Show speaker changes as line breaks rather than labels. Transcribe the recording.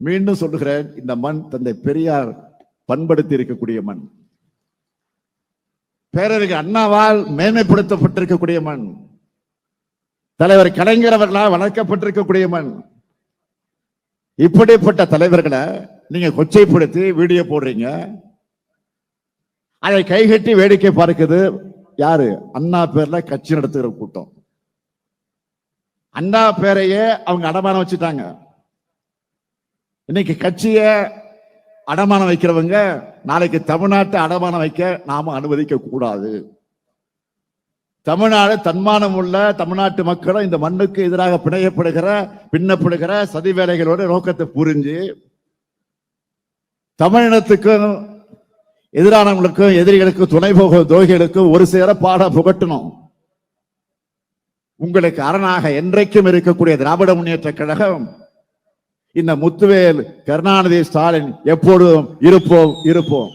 மீண்டும் சொல்லுகிறேன் இந்த மண் தந்தை பெரியார் பண்படுத்தி இருக்கக்கூடிய மண். பேரறிஞர் அண்ணாவால் மேன்மைப்படுத்தப்பட்டிருக்கக்கூடிய மண். தலைவர் கலைஞர் அவர்களால் வளர்க்கப்பட்டிருக்கக்கூடிய மண். இப்படிப்பட்ட தலைவர்களை நீங்க கொச்சைப்படுத்தி வீடியோ போடுறீங்க. அதை கைகட்டி வேடிக்கை பார்க்குது யாரு? அண்ணா பேர்ல கட்சி நடத்துகிற கூட்டம். அண்ணா பேரையே அவங்க அடமானம் வச்சுட்டாங்க. இன்னைக்கு கட்சிய அடமானம் வைக்கிறவங்க நாளைக்கு தமிழ்நாட்டை அடமானம் வைக்க நாம அனுமதிக்க கூடாது. தமிழ்நாடு தன்மானம் உள்ள தமிழ்நாட்டு மக்களும் இந்த மண்ணுக்கு எதிராக பிணையப்படுகிற பின்னப்படுகிற சதி வேலைகளோட நோக்கத்தை புரிஞ்சு தமிழினத்துக்கும் எதிரானவங்களுக்கும் எதிரிகளுக்கும் துணை போக துரோகிகளுக்கும் ஒரு சேர பாட புகட்டணும். உங்களுக்கு அரணாக என்றைக்கும் இருக்கக்கூடிய திராவிட முன்னேற்ற கழகம் இந்த முத்துவேல் கருணாநிதி ஸ்டாலின் எப்பொழுதும் இருப்போம் இருப்போம்.